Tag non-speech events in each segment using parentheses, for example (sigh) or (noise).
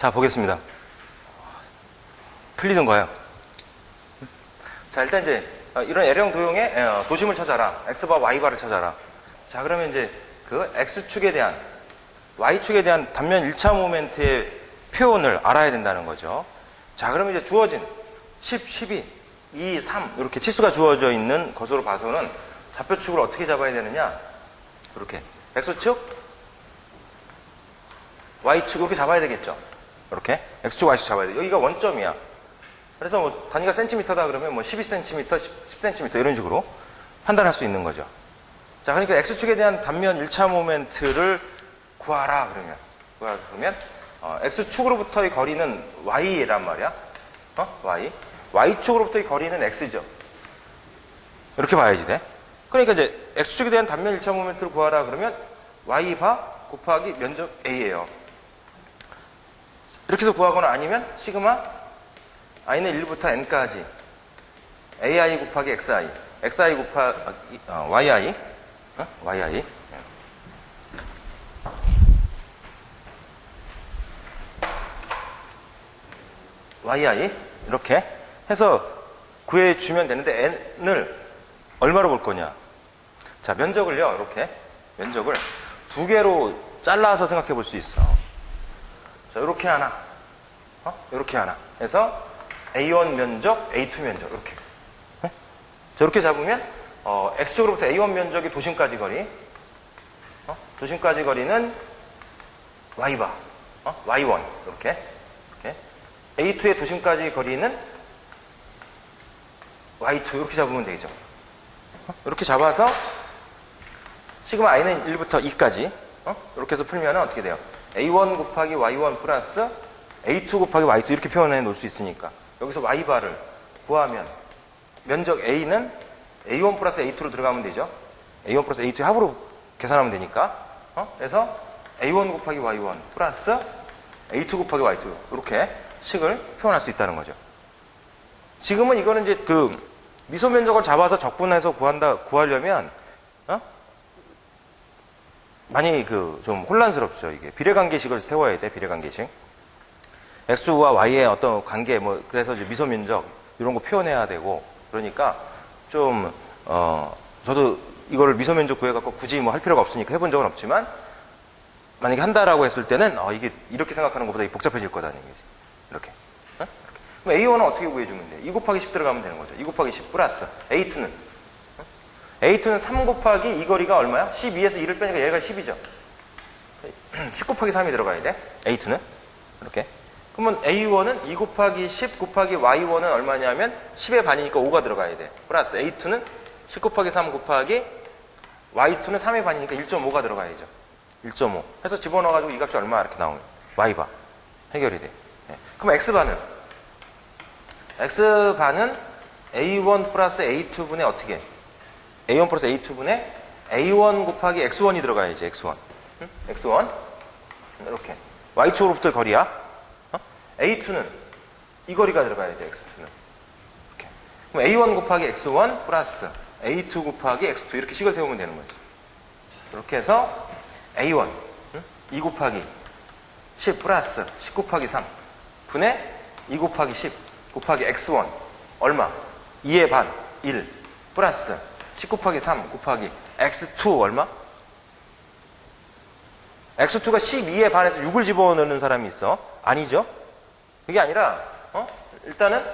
자, 보겠습니다. 풀리던가요? 자, 일단 이제 어, 이런 L형 도형의 어, 도심을 찾아라. X바 Y바를 찾아라. 자, 그러면 이제 그 X축에 대한 Y축에 대한 단면 1차 모멘트의 표현을 알아야 된다는 거죠. 자, 그러면 이제 주어진 10, 12, 2, 3 이렇게 치수가 주어져 있는 것으로 봐서는 좌표축을 어떻게 잡아야 되느냐? 이렇게 X축, Y축 이렇게 잡아야 되겠죠. 이렇게 X축, Y축 잡아야 돼. 여기가 원점이야. 그래서 뭐 단위가 센티미터다 그러면 뭐 12cm, 10, 10cm 이런 식으로 판단할 수 있는 거죠. 자, 그러니까 X축에 대한 단면 1차 모멘트를 구하라 그러면 구하라 그러면 어, X축으로부터의 거리는 Y란 말이야. 어? Y. Y축으로부터의 거리는 X죠. 이렇게 봐야지 돼. 그러니까 이제 X축에 대한 단면 1차 모멘트를 구하라 그러면 Y바 곱하기 면적 A예요. 이렇게 해서 구하거나 아니면 시그마 i는 1부터 n까지 ai 곱하기 xi xi 곱하기 어, yi 어? yi. yi 이렇게 해서 구해 주면 되는데 n을 얼마로 볼 거냐? 자 면적을요. 이렇게 면적을 두 개로 잘라서 생각해 볼 수 있어 자 이렇게 하나 어? 이렇게 하나 해서 A1 면적, A2 면적 이렇게 네? 자, 이렇게 잡으면 어, X축으로부터 A1 면적이 도심까지 거리 어? 도심까지 거리는 Y바 어? Y1 이렇게, 이렇게 A2의 도심까지 거리는 Y2 이렇게 잡으면 되겠죠 어? 이렇게 잡아서 시그마 i는 1부터 2까지 어? 이렇게 해서 풀면 어떻게 돼요? A1 곱하기 Y1 플러스 A2 곱하기 Y2 이렇게 표현해 놓을 수 있으니까 여기서 Y바를 구하면 면적 A는 A1 플러스 A2로 들어가면 되죠. A1 플러스 A2 합으로 계산하면 되니까. 어? 그래서 A1 곱하기 Y1 플러스 A2 곱하기 Y2 이렇게 식을 표현할 수 있다는 거죠. 지금은 이거는 이제 그 미소 면적을 잡아서 적분해서 구한다 구하려면 어? 많이 그 좀 혼란스럽죠. 이게 비례관계식을 세워야 돼. 비례관계식. X와 Y의 어떤 관계, 뭐, 그래서 이제 미소 면적, 이런 거 표현해야 되고, 그러니까 좀, 어, 저도 이걸 미소 면적 구해갖고 굳이 뭐 할 필요가 없으니까 해본 적은 없지만, 만약에 한다라고 했을 때는, 어, 이게 이렇게 생각하는 것보다 복잡해질 거다는 얘기지. 이렇게. 어? 그럼 A1은 어떻게 구해주면 돼? 2 곱하기 10 들어가면 되는 거죠. 2 곱하기 10 플러스. A2는? 어? A2는 3 곱하기 이 거리가 얼마야? 12에서 2를 빼니까 얘가 10이죠. 10 (clears throat) 곱하기 3이 들어가야 돼. A2는. 이렇게. 그러면 A1은 2 곱하기 10 곱하기 Y1은 얼마냐면 10의 반이니까 5가 들어가야 돼. 플러스 A2는 10 곱하기 3 곱하기 Y2는 3의 반이니까 1.5가 들어가야죠. 1.5. 해서 집어넣어가지고 이 값이 얼마 이렇게 나오는 Y바. 해결이 돼. 네. 그럼 X반은? X반은 A1 플러스 A2분의 어떻게? A1 플러스 A2분의 A1 곱하기 X1이 들어가야지, X1. 응? X1. 이렇게. Y축으로부터 거리야. A2는 이 거리가 들어가야 돼, X2는. 이렇게. 그럼 A1 곱하기 X1 플러스 A2 곱하기 X2 이렇게 식을 세우면 되는 거지. 이렇게 해서 A1 응? 2 곱하기 10 플러스 10 곱하기 3 분의 2 곱하기 10 곱하기 X1 얼마? 2의 반 1 플러스 10 곱하기 3 곱하기 X2 얼마? X2가 12의 반에서 6을 집어넣는 사람이 있어. 아니죠? 그게 아니라 어? 일단은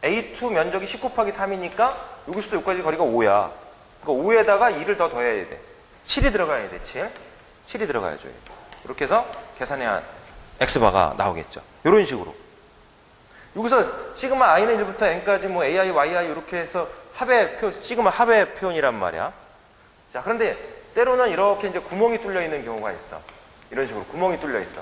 A2 면적이 10 곱하기 3이니까 여기서부터 여기까지 거리가 5야. 그러니까 5에다가 2를 더 더해야 돼. 7이 들어가야 돼. 7. 7이 들어가야죠. 이렇게 해서 계산해야 X바가 나오겠죠. 이런 식으로. 여기서 시그마 i는 1부터 n까지 뭐 ai, yi 이렇게 해서 합의 표, 시그마 합의 표현이란 말이야. 자, 그런데 때로는 이렇게 이제 구멍이 뚫려 있는 경우가 있어. 이런 식으로 구멍이 뚫려 있어.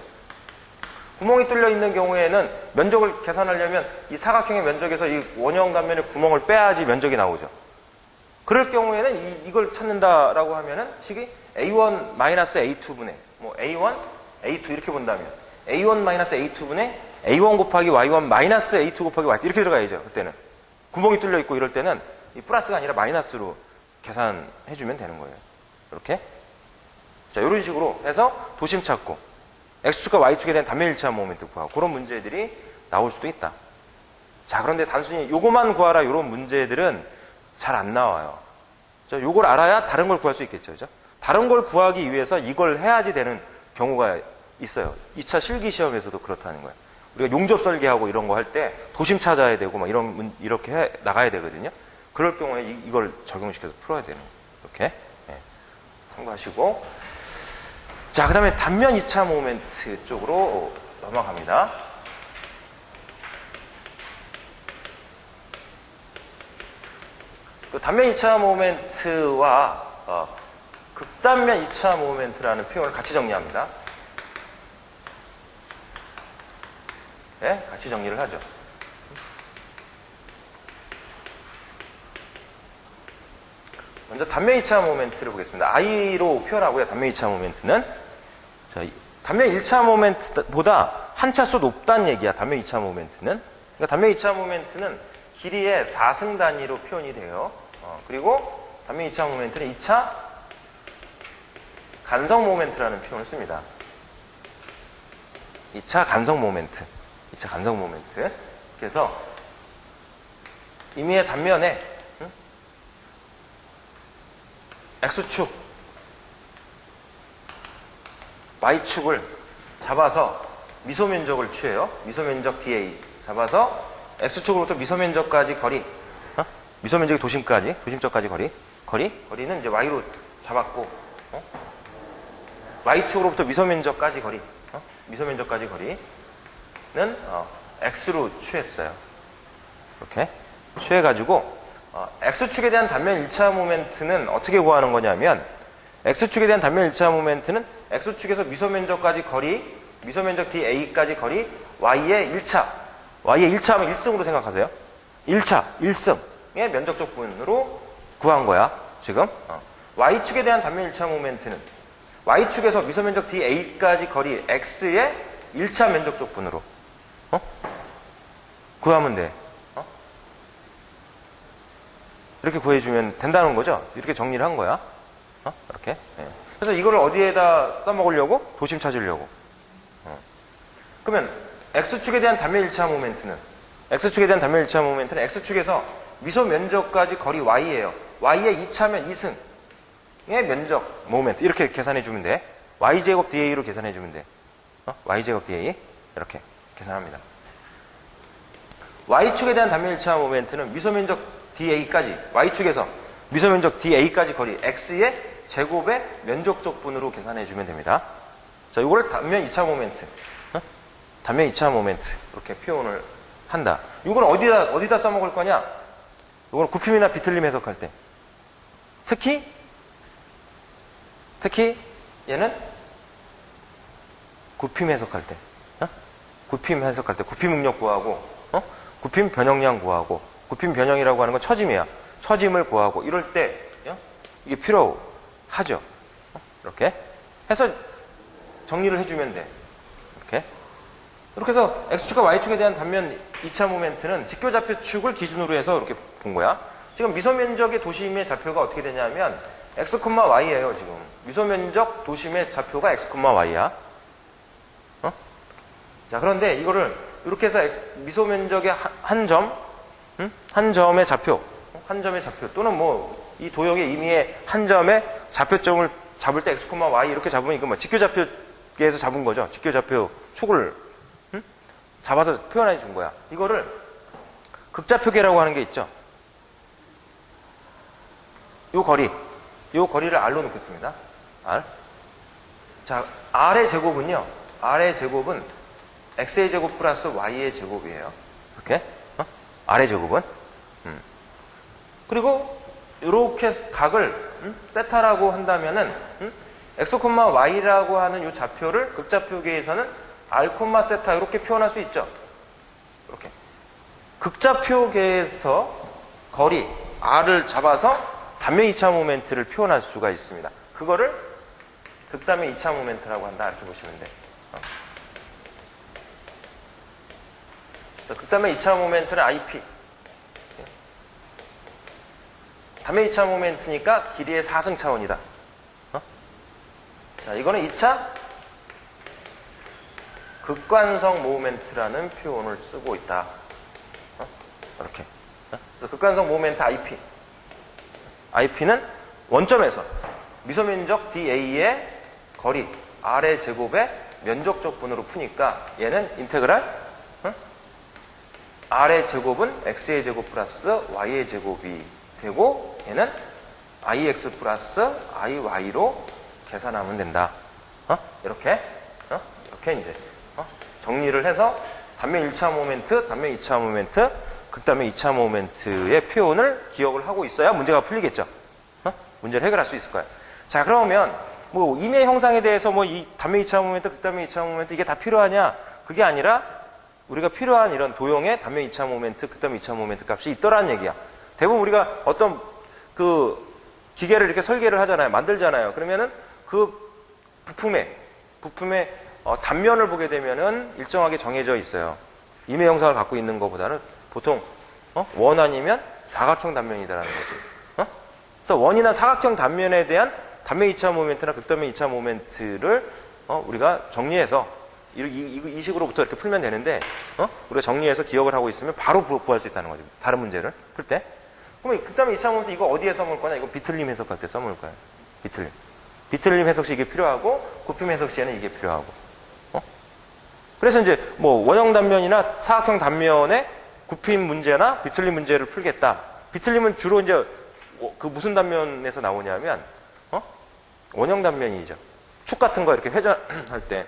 구멍이 뚫려 있는 경우에는 면적을 계산하려면 이 사각형의 면적에서 이 원형 단면에 구멍을 빼야지 면적이 나오죠. 그럴 경우에는 이, 걸 찾는다라고 하면은 식이 A1 A2분의 뭐 A1, A2 이렇게 본다면 A1 A2분의 A1 곱하기 Y1 마이너스 A2 곱하기 Y2 이렇게 들어가야죠. 그때는 구멍이 뚫려 있고 이럴 때는 이 플러스가 아니라 마이너스로 계산해 주면 되는 거예요. 이렇게 자 이런 식으로 해서 도심 찾고 X축과 Y축에 대한 단면 일치한 모멘트 구하고 그런 문제들이 나올 수도 있다. 자, 그런데 단순히 요거만 구하라 이런 문제들은 잘 안 나와요. 저 요걸 알아야 다른 걸 구할 수 있겠죠. 그죠? 다른 걸 구하기 위해서 이걸 해야지 되는 경우가 있어요. 2차 실기 시험에서도 그렇다는 거예요. 우리가 용접 설계하고 이런 거 할 때 도심 찾아야 되고 막 이런 문- 이렇게 해 나가야 되거든요. 그럴 경우에 이, 걸 적용시켜서 풀어야 되는 거예요. 이렇게 예. 참고하시고 자, 그다음에 단면 2차 모멘트 쪽으로 넘어갑니다. 그 단면 2차 모멘트와 어, 극단면 2차 모멘트라는 표현을 같이 정리합니다. 네, 같이 정리를 하죠. 먼저 단면 2차 모멘트를 보겠습니다. I로 표현하고요. 단면 2차 모멘트는 자, 이- 단면 1차 모멘트보다 한 차수 높다는 얘기야. 단면 2차 모멘트는. 그러니까 단면 2차 모멘트는 길이의 4승 단위로 표현이 돼요. 어, 그리고 단면 2차 모멘트는 2차 간성 모멘트라는 표현을 씁니다. 2차 간성 모멘트. 2차 간성 모멘트. 그래서 임의의 단면에 응? X축, Y축을 잡아서 미소면적을 취해요. 미소면적 DA 잡아서 X축으로부터 미소면적까지 거리, 어? 미소면적의 도심까지, 도심적까지 거리, 거리, 거리는 이제 Y로 잡았고, 어? Y축으로부터 미소면적까지 거리, 어? 미소면적까지 거리 는 어, X로 취했어요. 이렇게 취해가지고 어, X축에 대한 단면 1차 모멘트는 어떻게 구하는 거냐면 X축에 대한 단면 1차 모멘트는 X축에서 미소면적까지 거리, 미소면적 DA까지 거리, Y의 1차, Y의 1차 하면 1승으로 생각하세요. 1차, 1승의 면적적 분으로 구한 거야, 지금. 어. Y축에 대한 단면 1차 모멘트는 Y축에서 미소면적 DA까지 거리 X의 1차 면적적 분으로 어? 구하면 돼. 어? 이렇게 구해주면 된다는 거죠. 이렇게 정리를 한 거야. 어? 이렇게. 예. 그래서 이걸 어디에다 써먹으려고? 도심 찾으려고. 어. 그러면 X축에 대한 단면 1차 모멘트는 X축에 대한 단면 1차 모멘트는 X축에서 미소 면적까지 거리 Y예요. Y의 2차면 2승의 면적 모멘트 이렇게 계산해 주면 돼. Y제곱 DA로 계산해 주면 돼. 어? Y제곱 DA 이렇게 계산합니다. Y축에 대한 단면 1차 모멘트는 미소면적 DA까지 Y축에서 미소면적 DA까지 거리 X의 제곱의 면적적 분으로 계산해 주면 됩니다. 자, 이거를 단면 2차 모멘트. 어? 단면 2차 모멘트. 이렇게 표현을 한다. 이걸 어디다 어디다 써먹을 거냐? 이거는 구핌이나 비틀림 해석할 때. 특히 특히 얘는 구핌 해석할 때. 어? 구핌 해석할 때 구핌 능력 구하고 어? 구핌 변형량 구하고 구핌 변형이라고 하는 건 처짐이야. 처짐을 구하고 이럴 때 어? 이게 필요하죠. 어? 이렇게 해서 정리를 해주면 돼. 이렇게 이렇게 해서 X축과 Y축에 대한 단면 2차 모멘트는 직교 좌표축을 기준으로 해서 이렇게 본 거야. 지금 미소면적의 도심의 좌표가 어떻게 되냐면 X, Y예요, 지금. 미소면적 도심의 좌표가 X, Y야. 어? 자, 그런데 이거를 이렇게 해서 X- 미소 면적의 한, 한 점, 응? 한 점의 좌표, 어? 한 점의 좌표 또는 뭐 이 도형의 의미의 한 점의 좌표점을 잡을 때 X, Y 이렇게 잡으면 이거 뭐 직교좌표에서 잡은 거죠. 직교좌표 축을 응? 잡아서 표현해 준 거야. 이거를 극좌표계라고 하는 게 있죠. 요 거리, 요 거리를 R로 놓겠습니다. R. 자, R의 제곱은요. R의 제곱은 X의 제곱 플러스 Y의 제곱이에요. 이렇게. 어? R의 제곱은. 음. 그리고 이렇게 각을 음? 세타라고 한다면은 음? X, Y라고 하는 이 좌표를 극좌표계에서는 R, 세타 이렇게 표현할 수 있죠. 이렇게. 극좌표계에서 거리 R을 잡아서 단면 2차 모멘트를 표현할 수가 있습니다. 그거를 극단면 2차 모멘트라고 한다 이렇게 보시면 돼요. 어. 그래서 극단면 2차 모멘트는 IP. 단면 2차 모멘트니까 길이의 4승 차원이다. 어? 자, 이거는 2차 극관성 모멘트라는 표현을 쓰고 있다. 어? 이렇게. 어? 극관성 모멘트 IP. IP는 원점에서 미소면적 DA의 거리 R의 제곱의 면적적 분으로 푸니까 얘는 인테그랄 어? R의 제곱은 X의 제곱 플러스 Y의 제곱이 되고 얘는 IX 플러스 IY로 계산하면 된다. 어? 이렇게 어? 이렇게 이제 어? 정리를 해서 단면 1차 모멘트, 단면 2차 모멘트, 극단면 2차 모멘트의 표현을 기억을 하고 있어야 문제가 풀리겠죠. 어? 문제를 해결할 수 있을 거예요. 자, 그러면 뭐 임의 형상에 대해서 뭐 이 단면 2차 모멘트, 극단면 2차 모멘트 이게 다 필요하냐? 그게 아니라 우리가 필요한 이런 도형의 단면 2차 모멘트, 극단면 2차 모멘트 값이 있더라는 얘기야. 대부분 우리가 어떤 그 기계를 이렇게 설계를 하잖아요. 만들잖아요. 그러면은 그 부품에 부품의 어, 단면을 보게 되면은 일정하게 정해져 있어요. 임의 형상을 갖고 있는 것보다는 보통 어? 원 아니면 사각형 단면이다라는 거지. 어? 그래서 원이나 사각형 단면에 대한 단면 2차 모멘트나 극단면 2차 모멘트를 어, 우리가 정리해서 이, 이, 이 식으로부터 이렇게 풀면 되는데 어? 우리가 정리해서 기억을 하고 있으면 바로 구- 구할 수 있다는 거죠. 다른 문제를 풀 때. 그러면 2차 모멘트 이거 어디에 써먹을 거냐? 이거 비틀림 해석할 때 써먹을 거예요. 비틀림. 비틀림 해석 시 이게 필요하고 굽힘 해석 시에는 이게 필요하고. 어? 그래서 이제 뭐 원형 단면이나 사각형 단면의 굽힘 문제나 비틀림 문제를 풀겠다. 비틀림은 주로 이제 어, 그 무슨 단면에서 나오냐면 어? 원형 단면이죠. 축 같은 거 이렇게 회전할 (clears throat) 때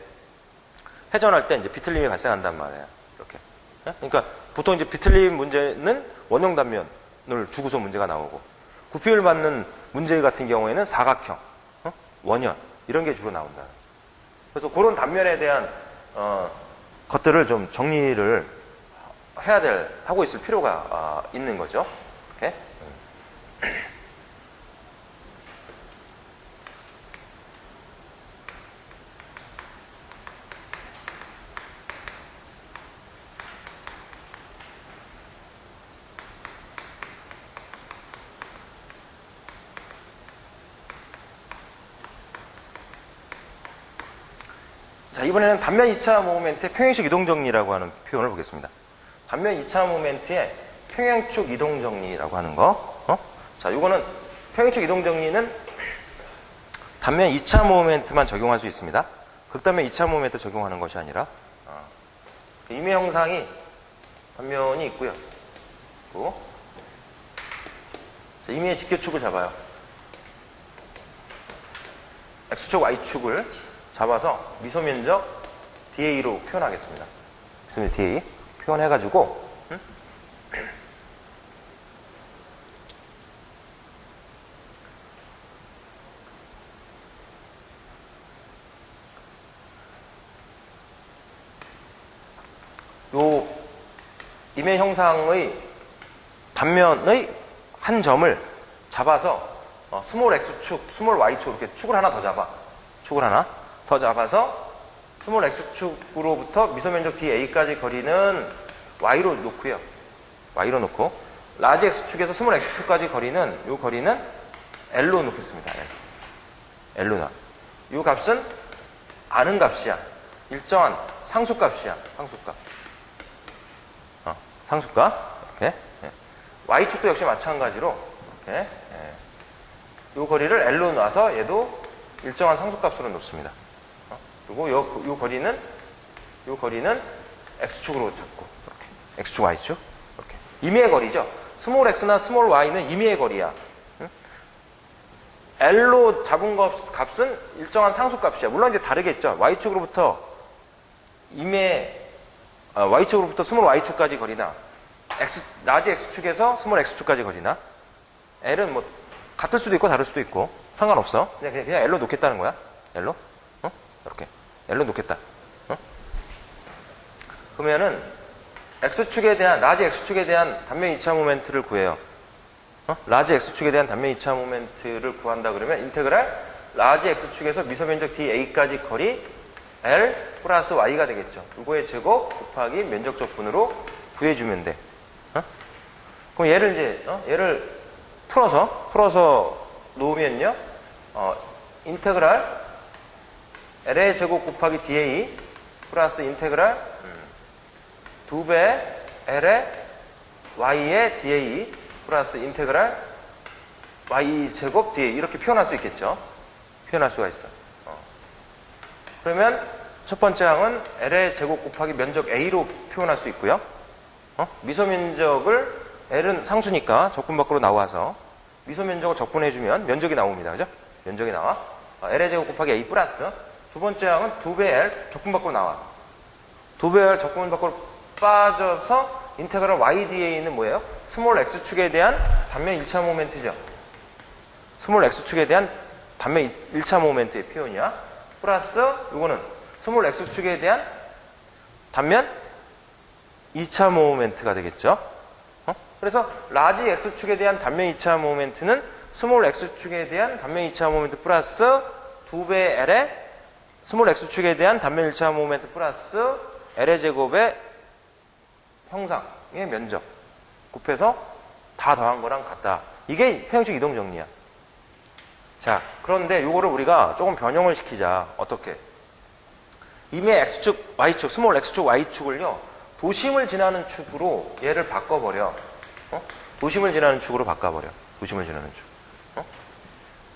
회전할 때 이제 비틀림이 발생한단 말이에요. 이렇게. 예? 그러니까 보통 이제 비틀림 문제는 원형 단면을 주고서 문제가 나오고 굽힘을 받는 문제 같은 경우에는 사각형, 어? 원형 이런 게 주로 나온다. 그래서 그런 단면에 대한 어, 것들을 좀 정리를 해야 될 하고 있을 필요가 아, 있는 거죠. 이렇게. 이번에는 단면 2차 모멘트의 평행식 이동 정리라고 하는 표현을 보겠습니다. 단면 2차 모멘트의 평행축 이동 정리라고 하는 거. 어? 자, 이거는 평행축 이동 정리는 단면 2차 모멘트만 적용할 수 있습니다. 극단면 2차 모멘트 적용하는 것이 아니라 어, 임의 형상이 단면이 있고요. 그리고 자, 임의의 직교축을 잡아요. x축, y축을 잡아서 미소 면적 DA로 표현하겠습니다. 미소 면적 DA 표현해가지고 음? 요 임의 형상의 단면의 한 점을 잡아서 어, 스몰 x축, 스몰 y축 이렇게 축을 하나 더 잡아. 축을 하나 더 잡아서 스몰 x축으로부터 미소면적 DA까지 거리는 y로 놓고요. y로 놓고 라지 x축에서 스몰 x축까지 거리는 이 거리는 l로 놓겠습니다. L. l로 놔. 이 값은 아는 값이야. 일정한 상수값이야. 상수값. 어, 상수값. 이렇게. 예. y축도 역시 마찬가지로 이렇게. 예. 이 거리를 l로 놔서 얘도 일정한 상수값으로 놓습니다. 어? 그리고 요, 요 거리는 요 거리는 x축으로 잡고 이렇게 x축 y축 이렇게 임의의 거리죠. 스몰 x나 스몰 y는 임의의 거리야. 응? l로 잡은 값, 값은 일정한 상수값이야. 물론 이제 다르겠죠. y축으로부터 임의 아, y축으로부터 스몰 y축까지 거리나 x 라지 x축에서 스몰 x축까지 거리나 l은 뭐 같을 수도 있고 다를 수도 있고 상관없어. 그냥 그냥, 그냥 L로 놓겠다는 거야. L로. 어? 이렇게. L로 놓겠다. 어? 그러면은 X축에 대한 라지 X축에 대한 단면 2차 모멘트를 구해요. 어? 라지 X축에 대한 단면 2차 모멘트를 구한다 그러면 인테그랄 라지 X축에서 미소 면적 DA까지 거리 L 플러스 Y가 되겠죠. 이거의 제곱 곱하기 면적 적 분으로 구해주면 돼. 어? 그럼 얘를 이제 어? 얘를 풀어서 풀어서 놓으면요 어, 인테그랄 LA 제곱 곱하기 DA 플러스 인테그랄 두배 L의 Y의 DA 플러스 인테그랄 Y 제곱 DA 이렇게 표현할 수 있겠죠. 표현할 수가 있어. 어. 그러면 첫 번째 항은 L의 제곱 곱하기 면적 A로 표현할 수 있고요. 어? 미소 면적을 L은 상수니까 적분 밖으로 나와서 미소 면적을 적분해주면 면적이 나옵니다. 그죠? 면적이 나와. 어, L의 제곱 곱하기 A 플러스 두 번째 항은 두 배 L 적분 밖으로 나와. 두 배 L 적분 밖으로 빠져서 인테그랄 YDA는 뭐예요? 스몰 X축에 대한 단면 1차 모멘트죠. 스몰 X축에 대한 단면 1차 모멘트의 표현이야. 플러스 이거는 스몰 X축에 대한 단면 2차 모멘트가 되겠죠. 어? 그래서 라지 X축에 대한 단면 2차 모멘트는 스몰 X축에 대한 단면 2차 모멘트 플러스 2배 L의 스몰 X축에 대한 단면 1차 모멘트 플러스 L의 제곱의 형상의 면적 곱해서 다 더한 거랑 같다. 이게 평형적 이동 정리야. 자, 그런데 이거를 우리가 조금 변형을 시키자. 어떻게? 이미 X축, Y축, 스몰 X축, Y축을요, 도심을 지나는 축으로 얘를 바꿔버려. 어? 도심을 지나는 축으로 바꿔버려. 도심을 지나는 축. 어?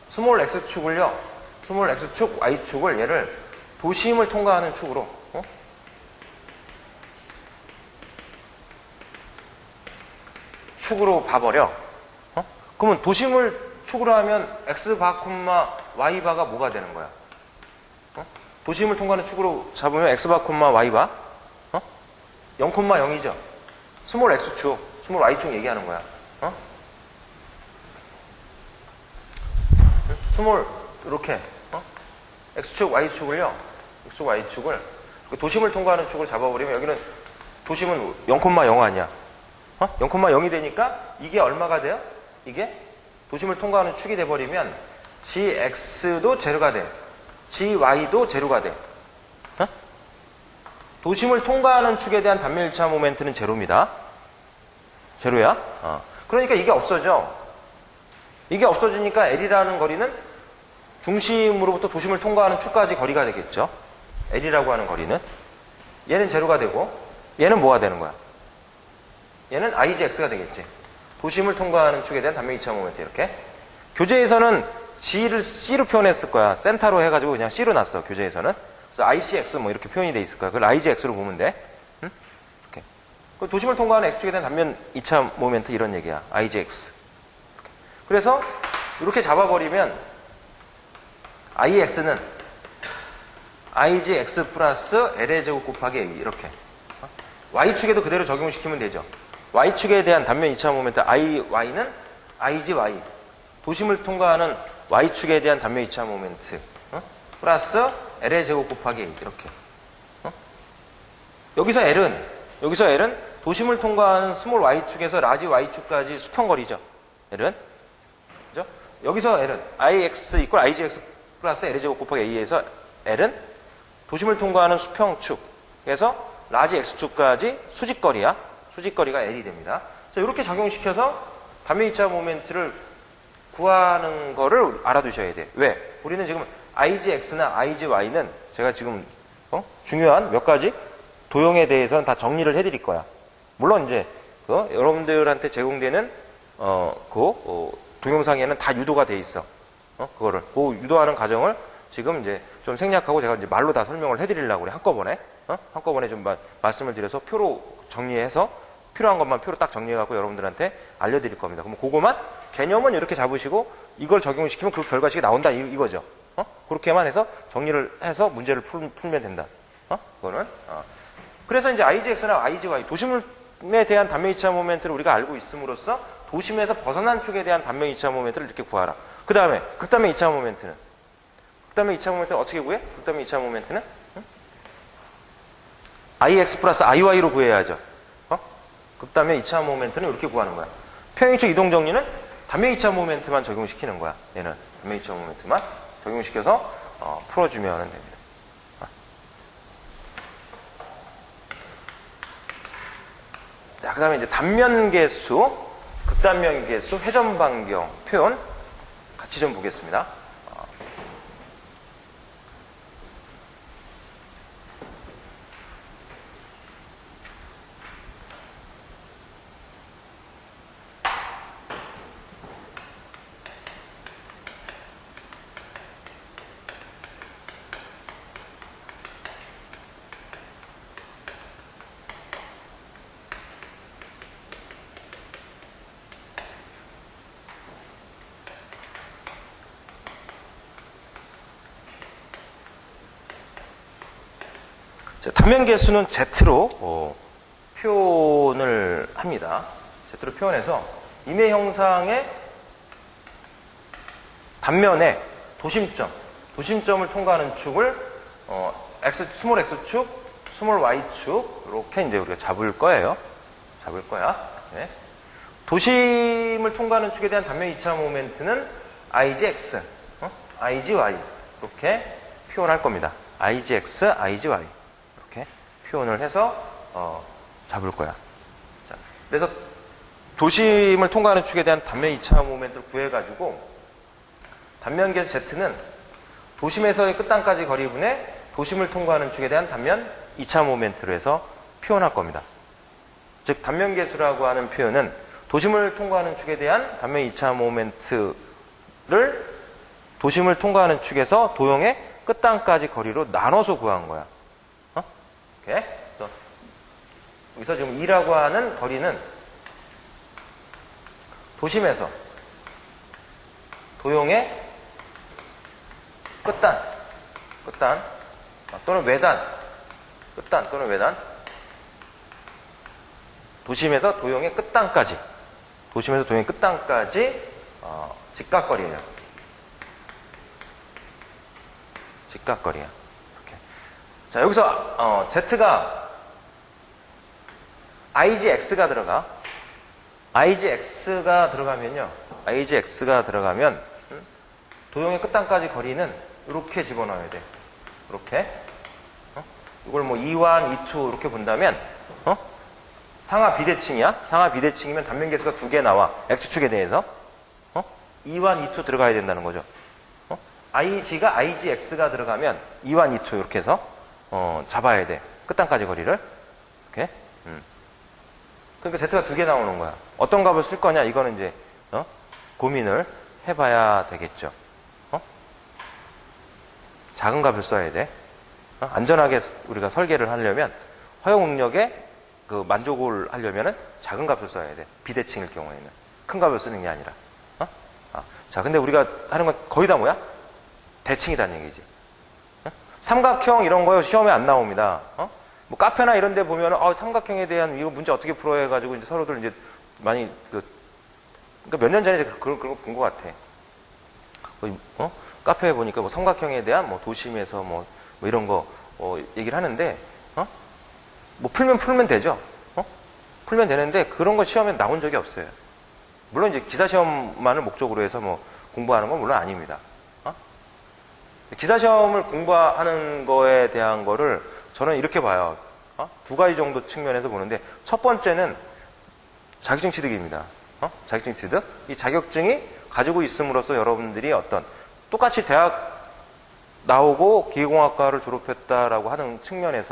스몰 X축을요, 스몰 X축, Y축을 얘를 도심을 통과하는 축으로. 어? 축으로 봐버려. 어? 그러면 도심을 축으로 하면 X바, Y바가 뭐가 되는 거야? 어? 도심을 통과하는 축으로 잡으면 X바, Y바? 어? 0,0이죠? 스몰 X축, 스몰 Y축 얘기하는 거야. 어? 응? 스몰, 이렇게. 어? X축, Y축을요, X축, Y축을 그 도심을 통과하는 축으로 잡아버리면 여기는 도심은 0,0 아니야. 어? 0,0이 되니까 이게 얼마가 돼요? 이게 도심을 통과하는 축이 돼버리면 gx도 제로가 돼. gy도 제로가 돼. 어? 도심을 통과하는 축에 대한 단면 1차 모멘트는 제로입니다. 제로야. 어. 그러니까 이게 없어져. 이게 없어지니까 L이라는 거리는 중심으로부터 도심을 통과하는 축까지 거리가 되겠죠. L이라고 하는 거리는. 얘는 제로가 되고 얘는 뭐가 되는 거야? 얘는 IGX가 되겠지. 도심을 통과하는 축에 대한 단면 2차 모멘트 이렇게. 교재에서는 G를 C로 표현했을 거야. 센터로 해가지고 그냥 C로 놨어. 교재에서는. 그래서 ICX 뭐 이렇게 표현이 돼 있을 거야. 그걸 IGX로 보면 돼. 응? 이렇게. 그 도심을 통과하는 X축에 대한 단면 2차 모멘트 이런 얘기야. IGX. 그래서 이렇게 잡아버리면 IX는 IGX 플러스 L의 제곱 곱하기 A 이렇게. Y축에도 그대로 적용시키면 되죠. Y축에 대한 단면 2차 모멘트 IY는 IGY. 도심을 통과하는 Y축에 대한 단면 2차 모멘트. 어? 플러스 L의 제곱 곱하기 A. 이렇게. 어? 여기서 L은, 여기서 L은 도심을 통과하는 스몰 Y축에서 라지 Y축까지 수평거리죠. L은. 여기서 L은 IX 이퀄 IGX 플러스 L의 제곱 곱하기 A에서 L은 도심을 통과하는 수평축. 그래서 라지 X축까지 수직거리야. 수직거리가 L이 됩니다. 자, 이렇게 적용시켜서 단면 2차 모멘트를 구하는 거를 알아두셔야 돼. 왜? 우리는 지금 IGX나 IGY는 제가 지금 어? 중요한 몇 가지 도형에 대해서는 다 정리를 해드릴 거야. 물론 이제 그 여러분들한테 제공되는 어, 그 어, 동영상에는 다 유도가 돼 있어. 어? 그거를 그 유도하는 과정을 지금 이제 좀 생략하고 제가 이제 말로 다 설명을 해드리려고 그래 한꺼번에 어? 한꺼번에 좀 마, 말씀을 드려서 표로 정리해서 필요한 것만 표로 딱 정리해갖고 여러분들한테 알려드릴 겁니다. 그럼 그거만 개념은 이렇게 잡으시고 이걸 적용시키면 그 결과식이 나온다 이, 거죠 어? 그렇게만 해서 정리를 해서 문제를 풀, 면 된다. 어? 그거는 어. 그래서 이제 IGX나 IGY 도심에 대한 단면 2차 모멘트를 우리가 알고 있음으로써 도심에서 벗어난 축에 대한 단면 2차 모멘트를 이렇게 구하라. 그 다음에 극단면 2차 모멘트는 극단면 2차 모멘트는 어떻게 구해? 극단면 2차 모멘트는 응? IX 플러스 IY로 구해야죠. 어? 극단면 2차 모멘트는 이렇게 구하는 거야. 평행축 이동 정리는 단면 2차 모멘트만 적용시키는 거야. 얘는 단면 2차 모멘트만 적용시켜서 어, 풀어주면 됩니다. 어. 자, 그 다음에 이제 단면 개수, 극단면 개수, 회전 반경 표현 같이 좀 보겠습니다. 어. 자, 단면 계수는 Z로 어, 표현을 합니다. Z로 표현해서 임의 형상의 단면에 도심점, 도심점을 통과하는 축을 어, X, 스몰 X축, 스몰 Y축 이렇게 이제 우리가 잡을 거예요. 잡을 거야. 네. 도심을 통과하는 축에 대한 단면 2차 모멘트는 IGX, 어? IGY 이렇게 표현할 겁니다. IGX, IGY 표현을 해서 어, 잡을 거야. 자, 그래서 도심을 통과하는 축에 대한 단면 2차 모멘트를 구해가지고 단면계수 Z는 도심에서의 끝단까지 거리분의 도심을 통과하는 축에 대한 단면 2차 모멘트로 해서 표현할 겁니다. 즉 단면계수라고 하는 표현은 도심을 통과하는 축에 대한 단면 2차 모멘트를 도심을 통과하는 축에서 도형의 끝단까지 거리로 나눠서 구한 거야. 그래서 여기서 지금 2라고 하는 거리는 도심에서 도형의 끝단, 끝단 아, 또는 외단, 끝단 또는 외단 도심에서 도형의 끝단까지 도심에서 도형의 끝단까지 어, 직각거리예요. 직각거리야. 자 여기서 어, Z가 IGX가 들어가. IGX가 들어가면요. IGX가 들어가면 음, 도형의 끝단까지 거리는 이렇게 집어넣어야 돼. 이렇게. 어? 이걸 뭐 2완, 2투 이렇게 본다면 어? 상하 비대칭이야. 상하 비대칭이면 단면 계수가 두 개 나와. X축에 대해서. 어? 2완, 2투 들어가야 된다는 거죠. 어? IG가 IGX가 들어가면 2완, 2투 이렇게 해서 어, 잡아야 돼. 끝단까지 거리를. 이렇게. 음. 그러니까 Z가 두 개 나오는 거야. 어떤 값을 쓸 거냐? 이거는 이제 어? 고민을 해봐야 되겠죠. 어? 작은 값을 써야 돼. 어? 안전하게 우리가 설계를 하려면 허용 응력에 그 만족을 하려면은 작은 값을 써야 돼. 비대칭일 경우에는 큰 값을 쓰는 게 아니라. 어? 아, 자, 근데 우리가 하는 건 거의 다 뭐야? 대칭이라는 얘기지. 어? 삼각형 이런 거 시험에 안 나옵니다. 어? 뭐 카페나 이런 데 보면 어, 삼각형에 대한 이거 문제 어떻게 풀어야 해가지고 이제 서로들 이제 많이 그 그러니까 몇 년 전에 그런 거본것 같아. 어? 카페에 보니까 뭐 삼각형에 대한 뭐 도심에서 뭐, 뭐 이런 거 어, 얘기를 하는데 어? 뭐 풀면 풀면 되죠. 어? 풀면 되는데 그런 거 시험에 나온 적이 없어요. 물론 이제 기사 시험만을 목적으로 해서 뭐 공부하는 건 물론 아닙니다. 어? 기사 시험을 공부하는 거에 대한 거를 저는 이렇게 봐요. 어? 두 가지 정도 측면에서 보는데 첫 번째는 자격증 취득입니다. 어? 자격증 취득. 이 자격증이 가지고 있음으로써 여러분들이 어떤 똑같이 대학 나오고 기계공학과를 졸업했다라고 하는 측면에서